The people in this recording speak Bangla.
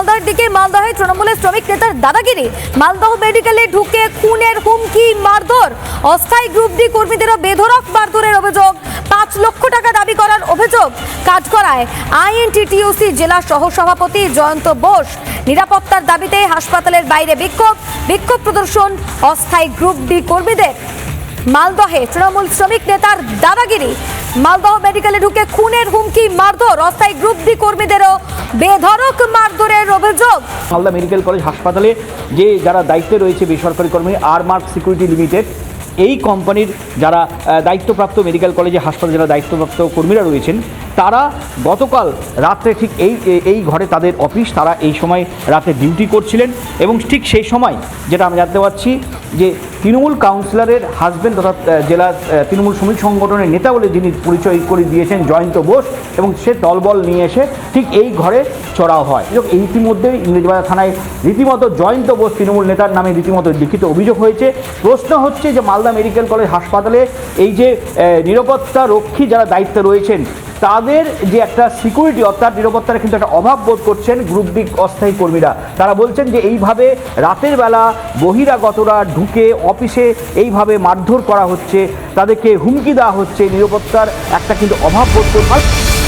মালদহের দিকে, মালদহে তৃণমূলের শ্রমিক নেতার দাদাগিরি। মালদহ মেডিকেলে ঢুকে খুনের হুমকি, মারধর। অস্থায়ী গ্রুপ ডি কর্মীদেরও বেধরক মারধরের অভিযোগ। পাঁচ লক্ষ টাকা দাবি করার অভিযোগ কাজ করায় আইএনটিটিউসি জেলা সহসভাপতি জয়ন্ত বোস নিরাপত্তার দাবিতে হাসপাতালের বাইরে বিক্ষোভ। বিক্ষোভ প্রদর্শন, অস্থায়ী গ্রুপ ডি কর্মীদের। মালদহে তৃণমূল শ্রমিক নেতার দাদাগিরি। মালদহ মেডিকেলে ঢুকে খুনের হুমকি, মারধর, অস্থায়ী গ্রুপ ডি কর্মীদেরও বেধরক মারধরের অভিযোগ। মালদা মেডিকেল কলেজ হাসপাতালে যে যারা দায়িত্বে রয়েছে বেসরকারি কর্মী আর মার্ক সিকিউরিটি লিমিটেড, এই কোম্পানির যারা দায়িত্বপ্রাপ্ত মেডিকেল কলেজে হাসপাতালে যারা দায়িত্বপ্রাপ্ত কর্মীরা রয়েছেন, তারা গতকাল রাত্রে ঠিক এই এই ঘরে তাদের অফিস, তারা এই সময় রাতে ডিউটি করছিলেন এবং ঠিক সেই সময় যেটা আমরা জানতে পারছি যে তৃণমূল কাউন্সিলরের হাজবেন্ড তথা জেলা তৃণমূল শ্রমিক সংগঠনের নেতা বলে যিনি পরিচয় করে দিয়েছেন জয়ন্ত বোস এবং সে দলবল নিয়ে এসে ঠিক এই ঘরে চড়াও হয়। ইতিমধ্যেই ইংরেজবাজার থানায় রীতিমতো জয়ন্ত বোস তৃণমূল নেতার নামে রীতিমতো লিখিত অভিযোগ হয়েছে। প্রশ্ন হচ্ছে যে মালদা মেডিকেল কলেজ হাসপাতালে এই যে নিরাপত্তা রক্ষী যারা দায়িত্বে রয়েছেন, তাদের যে একটা সিকিউরিটি অর্থাৎ নিরাপত্তার কিন্তু একটা অভাব বোধ করছেন গ্রুপ ডি অস্থায়ী কর্মীরা। তারা বলছেন যে এইভাবে রাতের বেলা বহিরাগতরা ঢুকে অফিসে এইভাবে মারধর করা হচ্ছে, তাদেরকে হুমকি দেওয়া হচ্ছে, নিরাপত্তার একটা কিন্তু অভাব বোধ করছে।